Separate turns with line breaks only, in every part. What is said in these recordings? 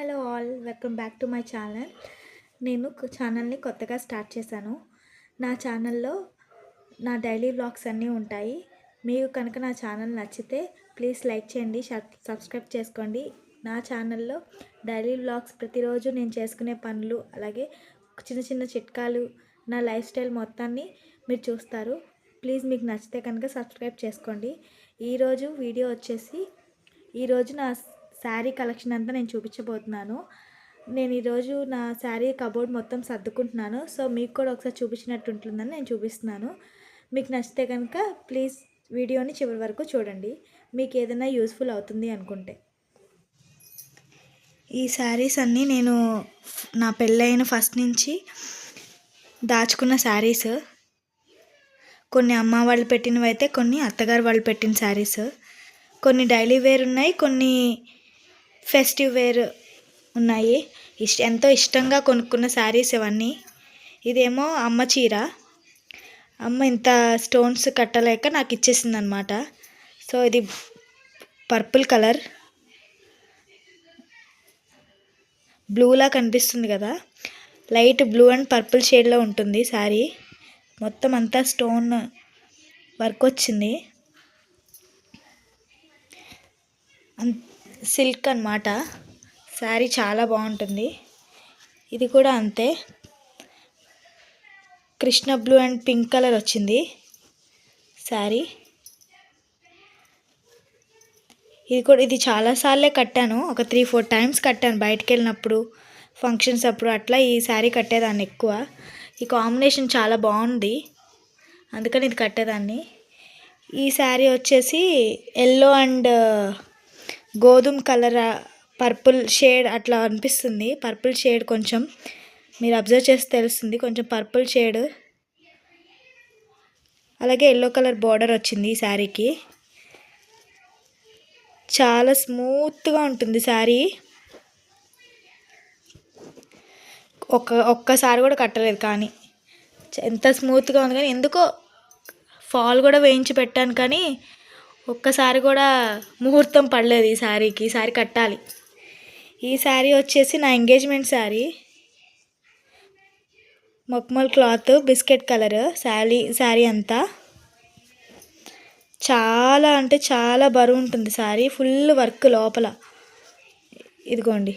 Hello all welcome back to my channel. నేను ఛానల్ని కొత్తగా స్టార్ట్ చేశాను. నా ఛానల్లో నా డైలీ వ్లాగ్స్ అన్నీ ఉంటాయి. మీకు కనుక నా ఛానల్ నచ్చితే ప్లీజ్ లైక్ చేయండి సబ్- సబ్స్క్రైబ్ చేసుకోండి. నా ఛానల్లో డైలీ వ్లాగ్స్ ప్రతిరోజు నేను చేసుకునే పనులు అలాగే చిన్న చిన్న చిట్కాలు నా లైఫ్ స్టైల్ మొత్తాన్ని మీరు చూస్తారు. ప్లీజ్ మీకు నచ్చితే కనుక సబ్స్క్రైబ్ చేసుకోండి. ఈరోజు వీడియో వచ్చేసి ఈరోజు నా శారీ కలెక్షన్ అంతా నేను చూపించబోతున్నాను. నేను ఈరోజు నా శారీ కబోర్డ్ మొత్తం సర్దుకుంటున్నాను. సో మీకు కూడా ఒకసారి చూపించినట్టు ఉంటుందని నేను చూపిస్తున్నాను. మీకు నచ్చితే కనుక ప్లీజ్ వీడియోని చివరి వరకు చూడండి. మీకు ఏదైనా యూస్ఫుల్ అవుతుంది అనుకుంటే. ఈ శారీస్ అన్నీ నేను నా పెళ్ళైన ఫస్ట్ నుంచి దాచుకున్న శారీస్. కొన్ని అమ్మ వాళ్ళు పెట్టినవి అయితే కొన్ని అత్తగారు వాళ్ళు పెట్టిన శారీస్. కొన్ని డైలీ వేర్ ఉన్నాయి కొన్ని ఫెస్టివ్ వేర్ ఉన్నాయి. ఇష్ట ఎంతో ఇష్టంగా కొనుక్కున్న శారీస్ ఇవన్నీ. ఇదేమో అమ్మ చీర. అమ్మ ఇంత స్టోన్స్ కట్టలేక నాకు ఇచ్చేసింది అనమాట సో ఇది పర్పుల్ కలర్. బ్లూలా కనిపిస్తుంది కదా. లైట్ బ్లూ అండ్ పర్పుల్ షేడ్లో ఉంటుంది శారీ. మొత్తం అంతా స్టోన్ వర్క్ వచ్చింది. సిల్క్ అన్నమాట. శారీ చాలా బాగుంటుంది. ఇది కూడా అంతే. Krishna blue and pink colour వచ్చింది శారీ ఇది కూడా ఇది చాలాసార్లే కట్టాను. ఒక త్రీ ఫోర్ టైమ్స్ కట్టాను బయటకు వెళ్ళినప్పుడు ఫంక్షన్స్ అప్పుడు అట్లా ఈ శారీ కట్టేదాన్ని ఎక్కువ. ఈ కాంబినేషన్ చాలా బాగుంది. అందుకని ఇది కట్టేదాన్ని. ఈ శారీ వచ్చేసి ఎల్లో అండ్ గోధుమ కలర్ పర్పుల్ షేడ్ అట్లా అనిపిస్తుంది. పర్పుల్ షేడ్ కొంచెం మీరు అబ్జర్వ్ చేస్తే తెలుస్తుంది. కొంచెం పర్పుల్ షేడ్. అలాగే ఎల్లో కలర్ బార్డర్ వచ్చింది ఈ శారీకి. చాలా స్మూత్గా ఉంటుంది శారీ. ఒక్క ఒక్కసారి కూడా కట్టలేదు కానీ. ఎంత స్మూత్గా ఉంది కానీ ఎందుకో ఫాల్ కూడా వేయించి పెట్టాను కానీ ఒక్కసారి కూడా ముహూర్తం పడలేదు ఈ శారీకి ఈ శారీ కట్టాలి. ఈ శారీ వచ్చేసి నా engagement saree మక్మల్ cloth biscuit colour saree saree అంతా. చాలా అంటే చాలా బరువు ఉంటుంది శారీ ఫుల్ వర్క్ లోపల. ఇదిగోండి.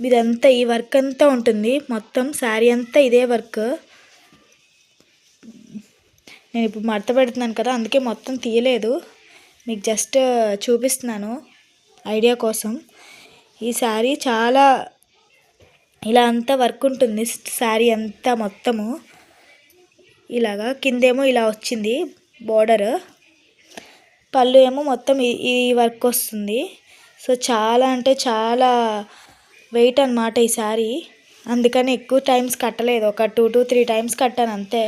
ఇదంతా ఈ వర్క్ అంతా ఉంటుంది. మొత్తం శారీ అంతా ఇదే వర్క్. నేను ఇప్పుడు మడత పెడుతున్నాను కదా అందుకే మొత్తం తీయలేదు. మీకు జస్ట్ చూపిస్తున్నాను ఐడియా కోసం. ఈ శారీ చాలా ఇలా అంతా వర్క్ ఉంటుంది శారీ అంతా మొత్తము. ఇలాగా కిందేమో ఇలా వచ్చింది బోర్డర్. పళ్ళు ఏమో మొత్తం ఈ వర్క్ వస్తుంది. సో చాలా అంటే చాలా వెయిట్ అనమాట ఈ శారీ. అందుకని ఎక్కువ టైమ్స్ కట్టలేదు ఒక టూ టు త్రీ టైమ్స్ కట్టాను అంతే.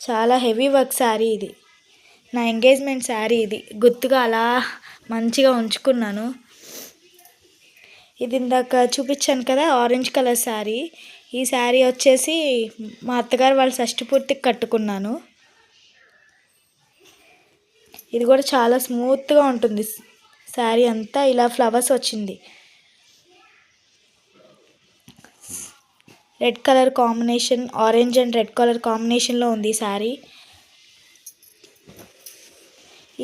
చాలా హెవీ వర్క్ శారీ ఇది. నా ఎంగేజ్మెంట్ శారీ ఇది. గుర్తుగా అలా మంచిగా ఉంచుకున్నాను. ఇది ఇందాక చూపించాను కదా ఆరెంజ్ కలర్ శారీ. ఈ శారీ వచ్చేసి మా అత్తగారు వాళ్ళ షష్టి పూర్తికి కట్టుకున్నాను. ఇది కూడా చాలా స్మూత్గా ఉంటుంది. శారీ అంతా ఇలా ఫ్లవర్స్ వచ్చింది. Red colour combination orange and red colour కాంబినేషన్లో ఉంది ఈ శారీ.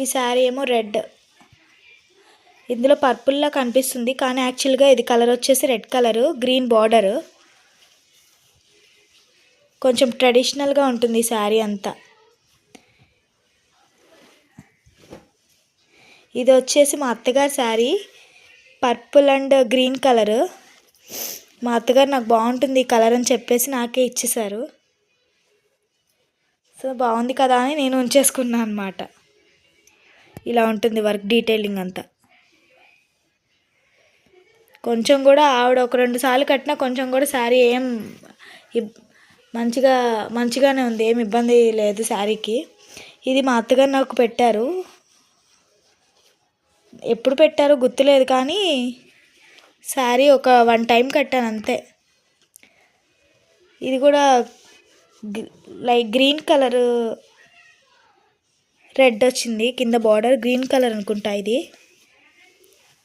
ఈ శారీ ఏమో రెడ్. ఇందులో పర్పుల్లా కనిపిస్తుంది కానీ యాక్చువల్గా ఇది కలర్ వచ్చేసి రెడ్ కలర్ గ్రీన్ బార్డర్ కొంచెం ట్రెడిషనల్గా ఉంటుంది ఈ శారీ అంతా. ఇది వచ్చేసి మా అత్తగారి saree purple and green colour. మా అత్తగారు నాకు బాగుంటుంది ఈ కలర్ అని చెప్పేసి నాకే ఇచ్చేశారు. సో బాగుంది కదా అని నేను ఉంచేసుకున్నాను అనమాట ఇలా ఉంటుంది వర్క్ డీటెయిలింగ్ అంతా. కొంచెం కూడా ఆవిడ ఒక రెండు సార్లు కట్టినా కొంచెం కూడా శారీ ఏం ఇబ్- మంచిగా మంచిగానే ఉంది. ఏం ఇబ్బంది లేదు శారీకి. ఇది మా అత్తగారు నాకు పెట్టారు. ఎప్పుడు పెట్టారో గుర్తులేదు కానీ శారీ ఒక వన్ టైం కట్టాను అంతే. ఇది కూడా లైక్ గ్రీన్ కలర్ రెడ్ వచ్చింది కింద బార్డర్ గ్రీన్ కలర్ అనుకుంటా ఇది.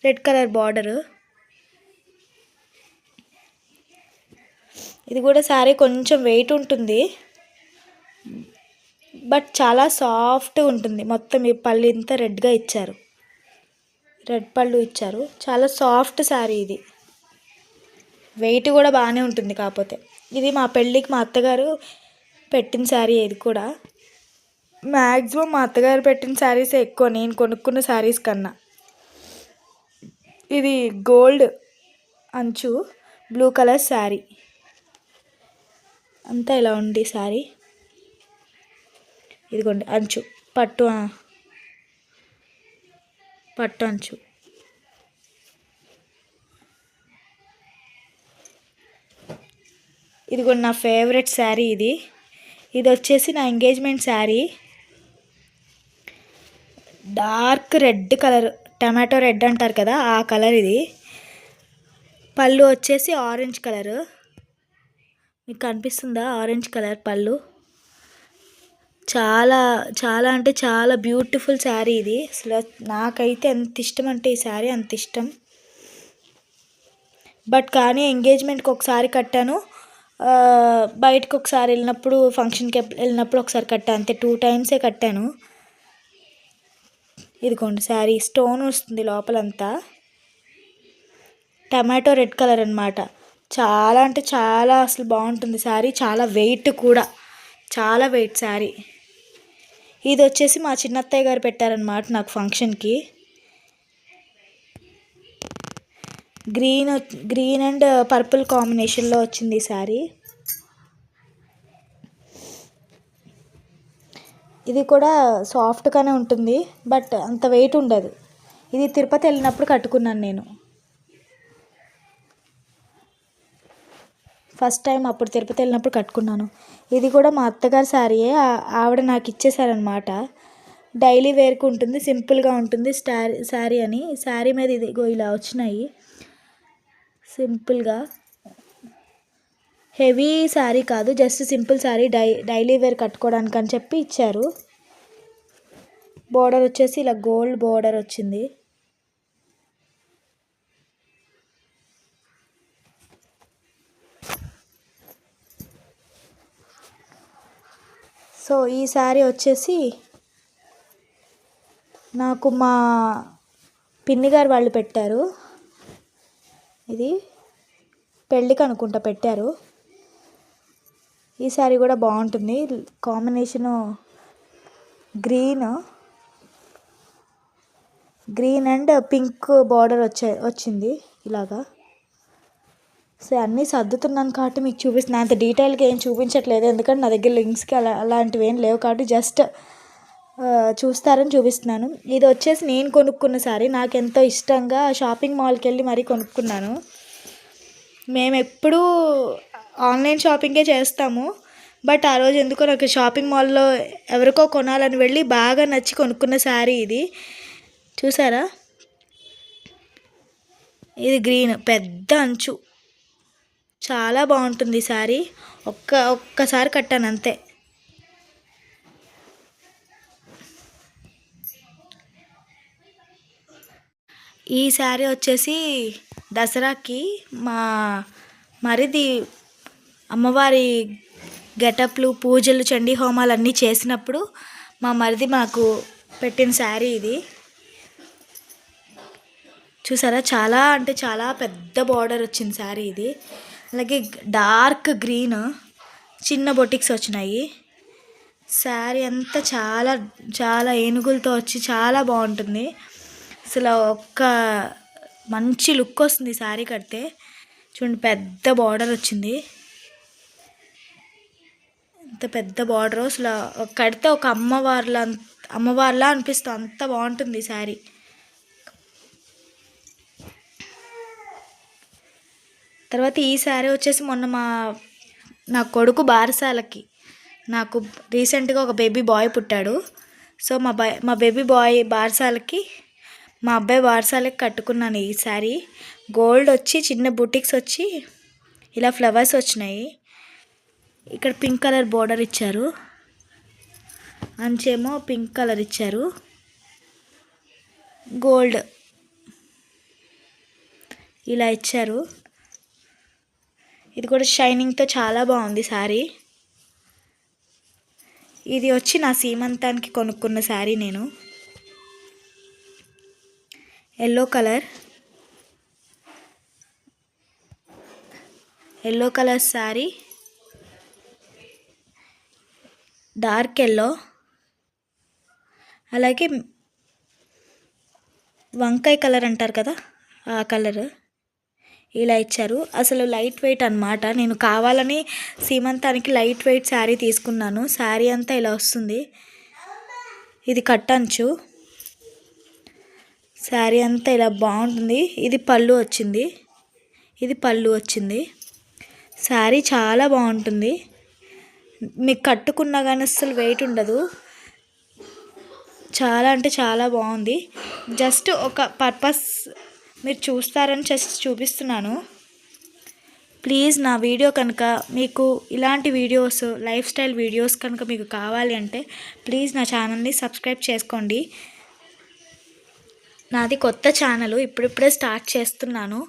Red colour border. ఇది కూడా శారీ కొంచెం వెయిట్ ఉంటుంది. బట్ చాలా సాఫ్ట్గా ఉంటుంది. మొత్తం ఈ పళ్ళు ఇంత రెడ్గా ఇచ్చారు. రెడ్ పళ్ళు ఇచ్చారు. చాలా సాఫ్ట్ శారీ ఇది. వెయిట్ కూడా బాగానే ఉంటుంది కాకపోతే. ఇది మా పెళ్ళికి మా అత్తగారు పెట్టిన శారీ ఇది కూడా. మ్యాక్సిమం మా అత్తగారు పెట్టిన శారీస్ ఎక్కువ. నేను కొనుక్కున్న శారీస్ కన్నా. ఇది గోల్డ్ అంచు బ్లూ కలర్ శారీ. అంతా ఇలా ఉంది శారీ. ఇదిగోండి అంచు. పట్టు పట్టంచు ఇది కూడా నా ఫేవరెట్ శారీ ఇది. ఇది వచ్చేసి నా engagement saree. Dark red colour tomato red అంటారు కదా ఆ కలర్ ఇది. పళ్ళు వచ్చేసి ఆరెంజ్ కలరు. మీకు కనిపిస్తుందా ఆరెంజ్ కలర్ పళ్ళు? చాలా చాలా అంటే చాలా బ్యూటిఫుల్ శారీ ఇది. అసలు నాకైతే ఎంత ఇష్టం అంటే ఈ శారీ అంత ఇష్టం. బట్ కానీ ఎంగేజ్మెంట్కి ఒకసారి కట్టాను. బయటకు ఒకసారి వెళ్ళినప్పుడు ఫంక్షన్కి వెళ్ళినప్పుడు ఒకసారి కట్టాను అంతే టూ టైమ్సే కట్టాను. ఇదిగోండి శారీ స్టోన్ వస్తుంది లోపలంతా. టమాటో రెడ్ కలర్ అనమాట చాలా అంటే చాలా అసలు బాగుంటుంది శారీ చాలా వెయిట్ కూడా. చాలా వెయిట్ శారీ ఇది వచ్చేసి మా చిన్నత్తయ్య గారు పెట్టారనమాట నాకు ఫంక్షన్కి. గ్రీన్ గ్రీన్ అండ్ పర్పుల్ కాంబినేషన్లో వచ్చింది ఈ శారీ ఇది కూడా సాఫ్ట్గానే ఉంటుంది బట్ అంత వెయిట్ ఉండదు. ఇది తిరుపతి వెళ్ళినప్పుడు కట్టుకున్నాను నేను. ఫస్ట్ టైం అప్పుడు తిరుపతి వెళ్ళినప్పుడు కట్టుకున్నాను. ఇది కూడా మా అత్తగారి శారీయే ఆవిడ నాకు ఇచ్చేసారనమాట డైలీ వేర్కి ఉంటుంది సింపుల్గా ఉంటుంది స్టారీ శారీ అని. శారీ మీద ఇది ఇలా వచ్చినాయి. సింపుల్గా. హెవీ శారీ కాదు జస్ట్ సింపుల్ శారీ డై డైలీ వేర్ కట్టుకోవడానికి అని చెప్పి ఇచ్చారు. బోర్డర్ వచ్చేసి ఇలా గోల్డ్ బోర్డర్ వచ్చింది. సో ఈ శారీ వచ్చేసి నాకు మా పిన్ని గారు వాళ్ళు పెట్టారు. ఇది పెళ్ళికి అనుకుంటా పెట్టారు. ఈ శారీ కూడా బాగుంటుంది. Combination green green and pink border వచ్చే వచ్చింది ఇలాగా. సో అన్నీ సర్దుతున్నాను కాబట్టి మీకు చూపిస్తున్నాను అంత డీటెయిల్గా ఏం చూపించట్లేదు. ఎందుకంటే నా దగ్గర లింక్స్కి అలా అలాంటివి ఏం లేవు కాబట్టి జస్ట్ చూస్తారని చూపిస్తున్నాను. ఇది వచ్చేసి నేను కొనుక్కున్న సారీ. నాకు ఎంతో ఇష్టంగా షాపింగ్ మాల్కి వెళ్ళి మరీ కొనుక్కున్నాను. మేము ఎప్పుడూ ఆన్లైన్ షాపింగే చేస్తాము. బట్ ఆ రోజు ఎందుకో నాకు షాపింగ్ మాల్లో ఎవరికో కొనాలని వెళ్ళి బాగా నచ్చి కొనుక్కున్న శారీ ఇది. చూసారా? ఇది గ్రీన్ పెద్ద అంచు. చాలా బాగుంటుంది శారీ ఒక్క ఒక్కసారి కట్టాను అంతే. ఈ శారీ వచ్చేసి దసరాకి మా మరిది అమ్మవారి గెటప్లు పూజలు చండీ హోమాలు అన్నీ చేసినప్పుడు మా మరిది మాకు పెట్టిన శారీ ఇది. చూసారా? చాలా అంటే చాలా పెద్ద బార్డర్ వచ్చింది శారీ ఇది. అలాగే డార్క్ గ్రీన్ చిన్న బొటిక్స్ వచ్చినాయి. శారీ అంతా చాలా చాలా ఏనుగులతో వచ్చి చాలా బాగుంటుంది. అసలు ఒక్క మంచి లుక్ వస్తుంది శారీ కడితే. చూడండి పెద్ద బార్డర్ వచ్చింది. అంత పెద్ద బార్డర్ అసలు కడితే ఒక అమ్మవార్లా అమ్మవార్లా అనిపిస్తుంది. అంత బాగుంటుంది శారీ. తర్వాత ఈ శారీ వచ్చేసి మొన్న మా నా కొడుకు బారసాలకి. నాకు రీసెంట్గా ఒక బేబీ బాయ్ పుట్టాడు. సో మా బాయ్ మా బేబీ బాయ్ బారసాలకి మా అబ్బాయి బారసాలకి కట్టుకున్నాను ఈ శారీ. గోల్డ్ వచ్చి చిన్న బుటిక్స్ వచ్చి ఇలా ఫ్లవర్స్ వచ్చినాయి. ఇక్కడ పింక్ కలర్ బోర్డర్ ఇచ్చారు. అంచేమో పింక్ కలర్ ఇచ్చారు. గోల్డ్. ఇలా ఇచ్చారు. ఇది కూడా షైనింగ్తో చాలా బాగుంది శారీ. ఇది వచ్చి నా సీమంతానికి కొనుక్కున్న శారీ నేను. Yellow colour. Yellow colour saree. Dark yellow. అలాగే వంకాయ కలర్ అంటారు కదా ఆ కలరు. ఇలా ఇచ్చారు. అసలు లైట్ వెయిట్ అనమాట నేను కావాలని సీమంతానికి లైట్ వెయిట్ శారీ తీసుకున్నాను. శారీ అంతా ఇలా వస్తుంది. ఇది కట్టంచు శారీ అంతా ఇలా బాగుంటుంది. ఇది పళ్ళు వచ్చింది. ఇది పళ్ళు వచ్చింది. శారీ చాలా బాగుంటుంది. మీకు కట్టుకున్నా కానీ అస్సలు వెయిట్ ఉండదు. చాలా అంటే చాలా బాగుంది. జస్ట్ ఒక పర్పస్ మీరు చూస్తారని జస్ట్ చూపిస్తున్నాను. ప్లీజ్ నా వీడియో కనుక మీకు ఇలాంటి వీడియోస్ లైఫ్ స్టైల్ వీడియోస్ కనుక మీకు కావాలి అంటే ప్లీజ్ నా ఛానల్ని సబ్స్క్రైబ్ చేసుకోండి. నాది కొత్త ఛానల్ ఇప్పుడిప్పుడే స్టార్ట్ చేస్తున్నాను.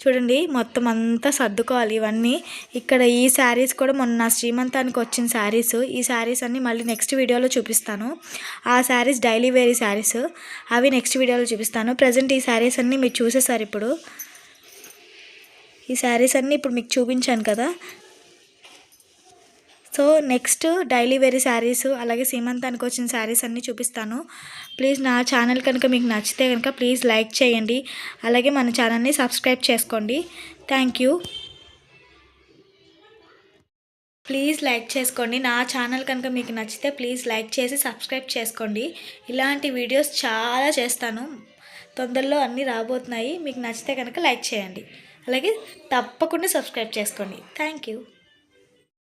చూడండి మొత్తం అంతా సర్దుకోవాలి ఇవన్నీ. ఇక్కడ ఈ శారీస్ కూడా మొన్న శ్రీమంతానికి వచ్చిన శారీస్. ఈ శారీస్ అన్నీ మళ్ళీ నెక్స్ట్ వీడియోలో చూపిస్తాను. ఆ శారీస్ డైలీ వేరీ శారీస్. అవి నెక్స్ట్ వీడియోలో చూపిస్తాను. ప్రజెంట్ ఈ శారీస్ అన్నీ మీరు చూసేసారు ఇప్పుడు. ఈ శారీస్ అన్నీ ఇప్పుడు మీకు చూపించాను కదా. So next daily wear sarees అలాగే సీమంతానికి వచ్చిన శారీస్ అన్నీ చూపిస్తాను. ప్లీజ్ నా ఛానల్ కనుక మీకు నచ్చితే కనుక ప్లీజ్ లైక్ చేయండి. అలాగే మన ఛానల్ని సబ్స్క్రైబ్ చేసుకోండి. Thank you. ప్లీజ్ లైక్ చేసుకోండి. నా ఛానల్ కనుక మీకు నచ్చితే ప్లీజ్ లైక్ చేసి సబ్స్క్రైబ్ చేసుకోండి. ఇలాంటి వీడియోస్ చాలా చేస్తాను. తొందరలో అన్నీ రాబోతున్నాయి. మీకు నచ్చితే కనుక లైక్ చేయండి. అలాగే తప్పకుండా సబ్స్క్రైబ్ చేసుకోండి. Thank you.